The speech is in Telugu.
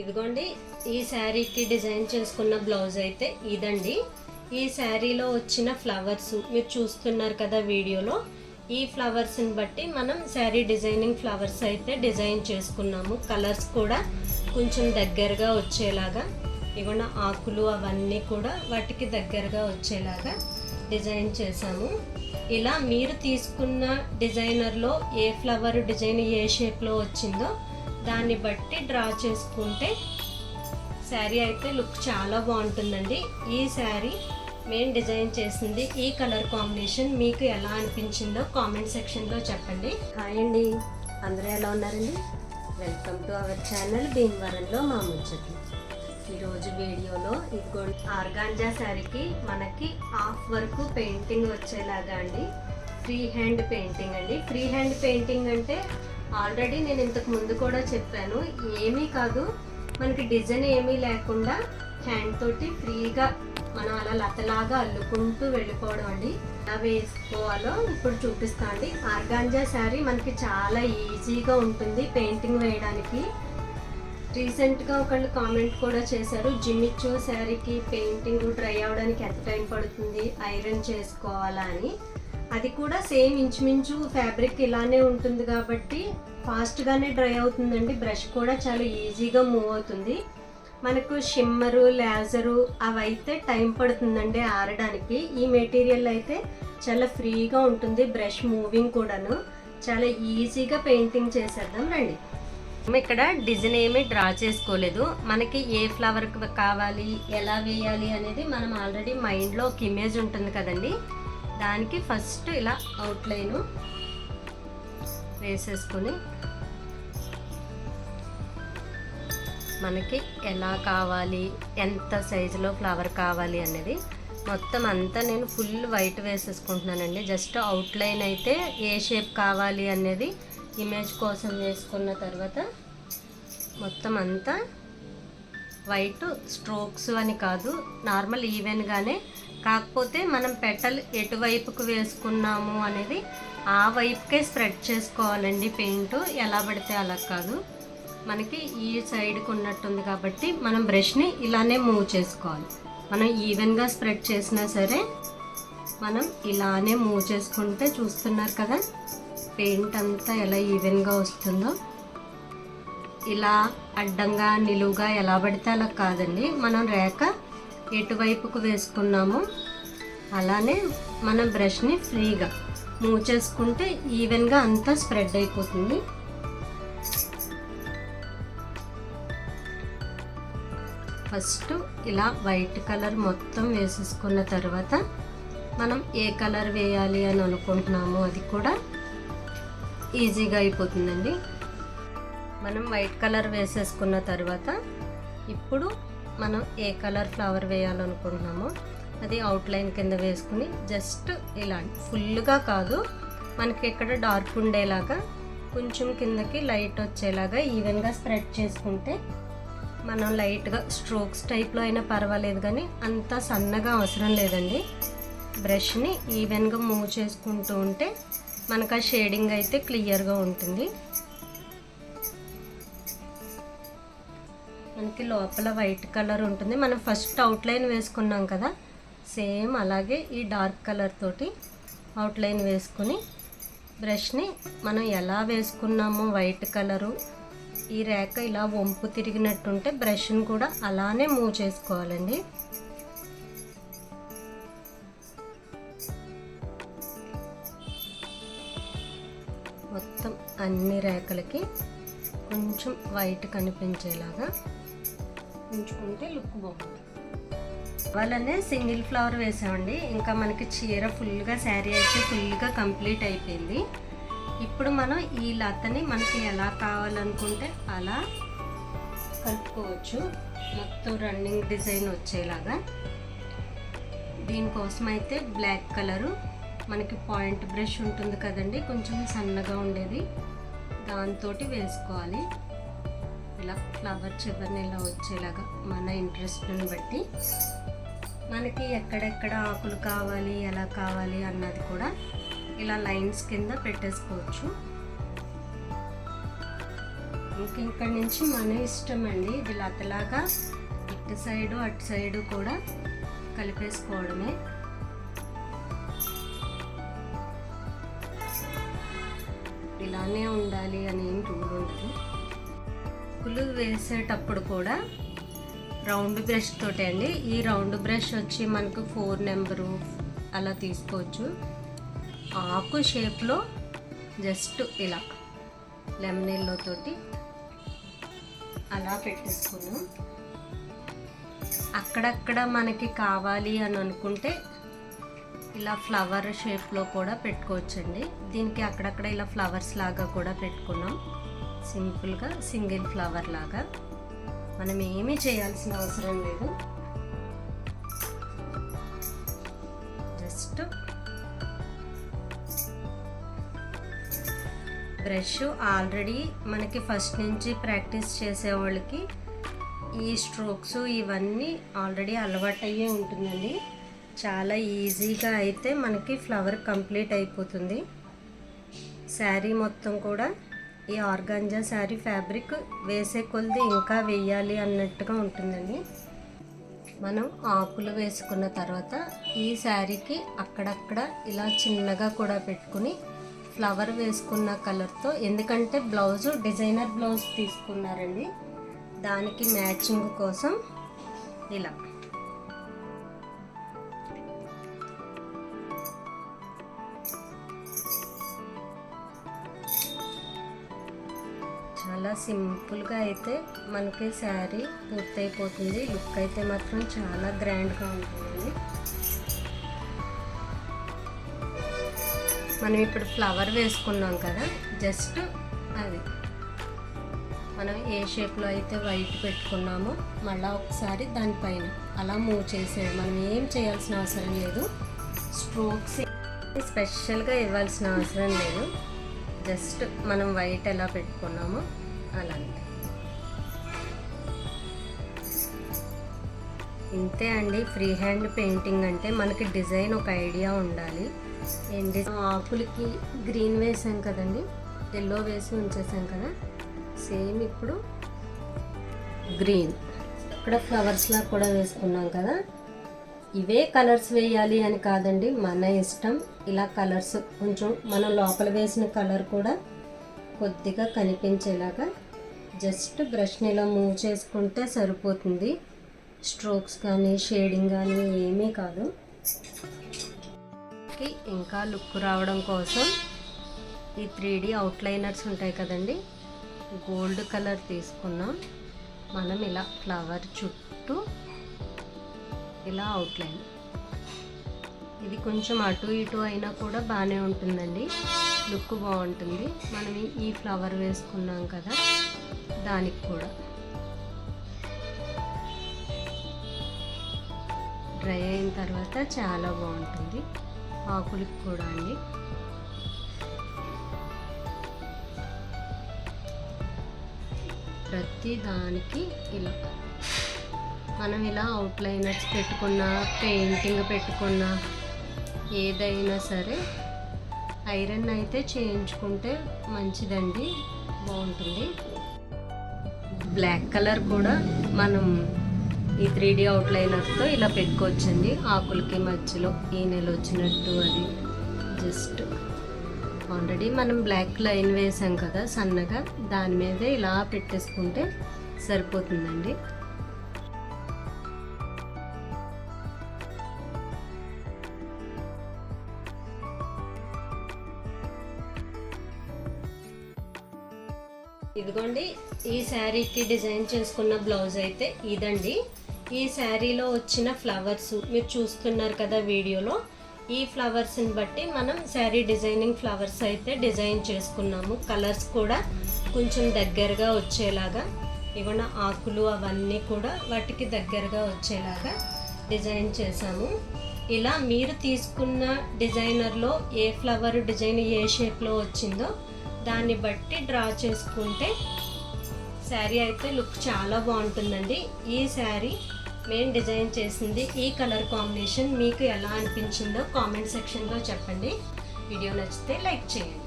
ఇదిగోండి ఈ శారీకి డిజైన్ చేసుకున్న బ్లౌజ్ అయితే ఇదండి. ఈ శారీలో వచ్చిన ఫ్లవర్స్ మీరు చూస్తున్నారు కదా వీడియోలో. ఈ ఫ్లవర్స్ని బట్టి మనం శారీ డిజైనింగ్ ఫ్లవర్స్ అయితే డిజైన్ చేసుకున్నాము. కలర్స్ కూడా కొంచెం దగ్గరగా వచ్చేలాగా ఇవన్న ఆకులు అవన్నీ కూడా వాటికి దగ్గరగా వచ్చేలాగా డిజైన్ చేసాము ఇలా మీరు తీసుకున్న డిజైనర్లో ఏ ఫ్లవర్ డిజైన్ ఏ షేప్లో వచ్చిందో దాన్ని బట్టి డ్రా చేసుకుంటే శారీ అయితే లుక్ చాలా బాగుంటుందండి. ఈ శారీ మేము డిజైన్ చేసింది ఈ కలర్ కాంబినేషన్. మీకు ఎలా అనిపించిందో కామెంట్ సెక్షన్లో చెప్పండి. హాయ్ అండి. అందరూ ఎలా ఉన్నారండి? వెల్కమ్ టు అవర్ ఛానల్ భీమవరంలో మా ముచ్చట్లు. ఈరోజు వీడియోలో ఇదిగో ఆర్గాంజా శారీకి మనకి హాఫ్ వరకు పెయింటింగ్ వచ్చేలాగా అండి. ఫ్రీ హ్యాండ్ పెయింటింగ్ అండి. ఫ్రీ హ్యాండ్ పెయింటింగ్ అంటే ఆల్రెడీ నేను ఇంతకు ముందు కూడా చెప్పాను ఏమీ కాదు మనకి డిజైన్ ఏమీ లేకుండా హ్యాండ్ తోటి ఫ్రీగా మనం అలా లతలాగా అల్లుకుంటూ వెళ్ళిపోవడం అండి. ఎలా వేసుకోవాలో ఇప్పుడు చూపిస్తా అండి. ఆర్గాంజా శారీ మనకి చాలా ఈజీగా ఉంటుంది పెయింటింగ్ వేయడానికి. రీసెంట్గా ఒకళ్ళు కామెంట్ కూడా చేశారు జిమ్మిచ్చు శారీకి పెయింటింగ్ డ్రై అవ్వడానికి ఎంత టైం పడుతుంది? ఐరన్ చేసుకోవాలా? అని. అది కూడా సేమ్ ఇంచుమించు ఫ్యాబ్రిక్ ఇలానే ఉంటుంది కాబట్టి ఫాస్ట్గానే డ్రై అవుతుందండి. బ్రష్ కూడా చాలా ఈజీగా మూవ్ అవుతుంది. మనకు షిమ్మరు లేజరు అవి అయితే టైం పడుతుందండి ఆరడానికి. ఈ మెటీరియల్ అయితే చాలా ఫ్రీగా ఉంటుంది బ్రష్ మూవింగ్ కూడాను. చాలా ఈజీగా పెయింటింగ్ చేసేద్దాం రండి. మేము ఇక్కడ డిజైన్ ఏమీ డ్రా చేసుకోలేదు. మనకి ఏ ఫ్లవర్ కావాలి ఎలా వేయాలి అనేది మనం ఆల్రెడీ మైండ్లో ఒక ఇమేజ్ ఉంటుంది కదండి. దానికి ఫస్ట్ ఇలా అవుట్లైన్ వేసేసుకొని మనకి ఎలా కావాలి ఎంత సైజులో ఫ్లవర్ కావాలి అనేది మొత్తం అంతా నేను ఫుల్ వైట్ వేసేసుకుంటున్నానండి. జస్ట్ అవుట్లైన్ అయితే ఏ షేప్ కావాలి అనేది ఇమేజ్ కోసం వేసుకున్న తర్వాత మొత్తం అంతా వైట్ స్ట్రోక్స్ అని కాదు నార్మల్ ఈవెన్గానే కాకపోతే మనం పెటల్ ఎటువైపుకు వేసుకున్నాము అనేది ఆ వైపుకే స్ప్రెడ్ చేసుకోవాలండి పెయింట్. ఎలా పడితే అలా కాదు. మనకి ఈ సైడ్కి ఉన్నట్టుంది కాబట్టి మనం బ్రష్ని ఇలానే మూవ్ చేసుకోవాలి. మనం ఈవెన్గా స్ప్రెడ్ చేసినా సరే మనం ఇలానే మూవ్ చేసుకుంటే చూస్తున్నారు కదా పెయింట్ అంతా ఎలా ఈవెన్గా వస్తుందో. ఇలా అడ్డంగా నిలువుగా ఎలా పడితే అలా కాదండి. మనం రేఖ ఎటువైపుకు వేసుకున్నామో అలానే మనం బ్రష్ని ఫ్రీగా మూవ్ చేసుకుంటే ఈవెన్గా అంతా స్ప్రెడ్ అయిపోతుంది. ఫస్ట్ ఇలా వైట్ కలర్ మొత్తం వేసేసుకున్న తర్వాత మనం ఏ కలర్ వేయాలి అని అనుకుంటున్నామో అది కూడా ఈజీగా అయిపోతుందండి. మనం వైట్ కలర్ వేసేసుకున్న తర్వాత ఇప్పుడు మనం ఏ కలర్ ఫ్లవర్ వేయాలనుకుంటున్నామో అది అవుట్లైన్ కింద వేసుకుని జస్ట్ ఇలా ఫుల్గా కాదు మనకి ఇక్కడ డార్క్ ఉండేలాగా కొంచెం కిందకి లైట్ వచ్చేలాగా ఈవెన్గా స్ప్రెడ్ చేసుకుంటే మనం లైట్గా స్ట్రోక్స్ టైప్లో అయినా పర్వాలేదు కానీ అంత సన్నగా అవసరం లేదండి. బ్రష్ని ఈవెన్గా మూవ్ చేసుకుంటూ ఉంటే మనకు ఆ షేడింగ్ అయితే క్లియర్గా ఉంటుంది. మనకి లోపల వైట్ కలర్ ఉంటుంది. మనం ఫస్ట్ అవుట్లైన్ వేసుకున్నాం కదా? సేమ్ అలాగే ఈ డార్క్ కలర్ తోటి అవుట్లైన్ వేసుకుని బ్రష్ని మనం ఎలా వేసుకున్నామో వైట్ కలరు ఈ రేఖ ఇలా వంపు తిరిగినట్టుంటే బ్రష్ని కూడా అలానే మూవ్ చేసుకోవాలండి. మొత్తం అన్ని రేఖలకి కొంచెం వైట్ కనిపించేలాగా ఉంచుకుంటే లుక్ బాగుంటుంది. వాళ్ళనే సింగిల్ ఫ్లవర్ వేసామండి. ఇంకా మనకి చీర ఫుల్గా శారీ అయితే ఫుల్గా కంప్లీట్ అయిపోయింది. ఇప్పుడు మనం ఈ లతని మనకి ఎలా కావాలనుకుంటే అలా కలుపుకోవచ్చు. మొత్తం రన్నింగ్ డిజైన్ వచ్చేలాగా. దీనికోసం అయితే బ్లాక్ కలరు మనకి పాయింట్ బ్రష్ ఉంటుంది కదండి కొంచెం సన్నగా ఉండేది. దాంతో వేసుకోవాలి. ఇలా ఫ్లవర్ చివరిని ఇలా వచ్చేలాగా మన ఇంట్రెస్ట్ని బట్టి మనకి ఎక్కడెక్కడ ఆకులు కావాలి ఎలా కావాలి అన్నది కూడా ఇలా లైన్స్ కింద పెట్టేసుకోవచ్చు. ఇంక ఇక్కడ నుంచి మన ఇష్టం అండి ఇది లతలాగా ఇటు సైడు అటు సైడు కూడా కలిపేసుకోవడమే. ఇలానే ఉండాలి అని ఏం రూల్ ఉండదు ముగ్గులు వేసేటప్పుడు కూడా రౌండ్ బ్రష్ తోటి అండి. ఈ రౌండ్ బ్రష్ వచ్చి మనకు ఫోర్ నెంబరు అలా తీసుకోవచ్చు. ఆకు షేప్లో జస్ట్ ఇలా లెమన్ తోటి అలా పెట్టేసుకున్నాం అక్కడక్కడ మనకి కావాలి అని అనుకుంటే ఇలా ఫ్లవర్ షేప్లో కూడా పెట్టుకోవచ్చండి. దీనికి అక్కడక్కడ ఇలా ఫ్లవర్స్ లాగా కూడా పెట్టుకున్నాం. సింపుల్గా సింగిల్ ఫ్లవర్ లాగా. మనం ఏమీ చేయాల్సిన అవసరం లేదు. జస్ట్ బ్రష్ ఆల్రెడీ మనకి ఫస్ట్ నుంచి ప్రాక్టీస్ చేసే వాళ్ళకి ఈ స్ట్రోక్స్ ఇవన్నీ ఆల్రెడీ అలవాటయ్యే ఉంటుందండి. చాలా ఈజీగా అయితే మనకి ఫ్లవర్ కంప్లీట్ అయిపోతుంది. శారీ మొత్తం కూడా ఈ ఆర్గాంజా శారీ ఫ్యాబ్రిక్ వేసే కొలది ఇంకా వేయాలి అన్నట్టుగా ఉంటుందండి. మనం ఆకులు వేసుకున్న తర్వాత ఈ శారీకి అక్కడక్కడ ఇలా చిన్నగా కూడా పెట్టుకుని ఫ్లవర్ వేసుకున్న కలర్తో ఎందుకంటే బ్లౌజు డిజైనర్ బ్లౌజ్ తీసుకున్నారండి. దానికి మ్యాచింగ్ కోసం ఇలా. సింపుల్గా అయితే మనకి శారీ పూర్తయిపోతుంది. లుక్ అయితే మాత్రం చాలా గ్రాండ్గా ఉంటుంది. మనం ఇప్పుడు ఫ్లవర్ వేసుకున్నాం కదా జస్ట్ అది. మనం ఏ షేప్లో అయితే వైట్ పెట్టుకున్నామో మళ్ళీ ఒకసారి దానిపైన అలా మూవ్ చేసేది మనం ఏం చేయాల్సిన అవసరం లేదు. స్ట్రోక్స్ స్పెషల్గా ఇవ్వాల్సిన అవసరం లేదు. జస్ట్ మనం వైట్ ఎలా పెట్టుకున్నామో అలాగే ఇంతే అండి ఫ్రీ హ్యాండ్ పెయింటింగ్ అంటే మనకి డిజైన్ ఒక ఐడియా ఉండాలి. ఏంటి ఆకులకి గ్రీన్ వేసాం కదండి ఎల్లో వేసి ఉంచేసాం కదా సేమ్ ఇప్పుడు గ్రీన్. ఇక్కడ ఫ్లవర్స్లా కూడా వేసుకున్నాం కదా ఇవే కలర్స్ వేయాలి అని కాదండి మన ఇష్టం. ఇలా కలర్స్ కొంచెం మనం లోపల వేసిన కలర్ కూడా కొద్దిగా కనిపించేలాగా జస్ట్ బ్రష్ని ఇలా మూవ్ చేసుకుంటే సరిపోతుంది. స్ట్రోక్స్ కానీ షేడింగ్ కానీ ఏమీ కాదు. ఇంకా లుక్ రావడం కోసం ఈ త్రీ డి అవుట్లైనర్స్ ఉంటాయి కదండి. గోల్డ్ కలర్ తీసుకున్నాం. మనం ఇలా ఫ్లవర్ చుట్టూ ఇలా అవుట్లైన్. ఇది కొంచెం అటు ఇటు అయినా కూడా బాగానే ఉంటుందండి. లుక్ బాగుంటుంది. మనం ఈ ఫ్లవర్ వేసుకున్నాం కదా. దానికి కూడా. డ్రై అయిన తర్వాత చాలా బాగుంటుంది. ఆకులకి కూడా అండి. ప్రతి దానికి ఇలా. మనం ఇలా అవుట్లైనర్స్ పెట్టుకున్న పెయింటింగ్ పెట్టుకున్న ఏదైనా సరే ఐరన్ అయితే చేయించుకుంటే మంచిదండి బాగుంటుంది. బ్లాక్ కలర్ కూడా మనం ఈ త్రీ డీ అవుట్లైనర్తో ఇలా పెట్టుకోవచ్చండి. ఆకులకి మధ్యలో ఈ నెల వచ్చినట్టు అది జస్ట్ ఆల్రెడీ మనం బ్లాక్ లైన్ వేసాం కదా సన్నగా దాని మీదే ఇలా పెట్టేసుకుంటే సరిపోతుందండి. ఇదిగోండి ఈ శారీకి డిజైన్ చేసుకున్న బ్లౌజ్ అయితే ఇదండి. ఈ శారీలో వచ్చిన ఫ్లవర్స్ మీరు చూస్తున్నారు కదా వీడియోలో. ఈ ఫ్లవర్స్ని బట్టి మనం శారీ డిజైనింగ్ ఫ్లవర్స్ అయితే డిజైన్ చేసుకున్నాము. కలర్స్ కూడా కొంచెం దగ్గరగా వచ్చేలాగా ఇవన్న ఆకులు అవన్నీ కూడా వాటికి దగ్గరగా వచ్చేలాగా డిజైన్ చేసాము ఇలా మీరు తీసుకున్న డిజైనర్లో ఏ ఫ్లవర్ డిజైన్ ఏ షేప్లో వచ్చిందో దాన్ని బట్టి డ్రా చేసుకుంటే శారీ అయితే లుక్ చాలా బాగుంటుందండి. ఈ శారీ మేము డిజైన్ చేసింది ఈ కలర్ కాంబినేషన్. మీకు ఎలా అనిపించిందో కామెంట్ సెక్షన్లో చెప్పండి. వీడియో నచ్చితే లైక్ చేయండి.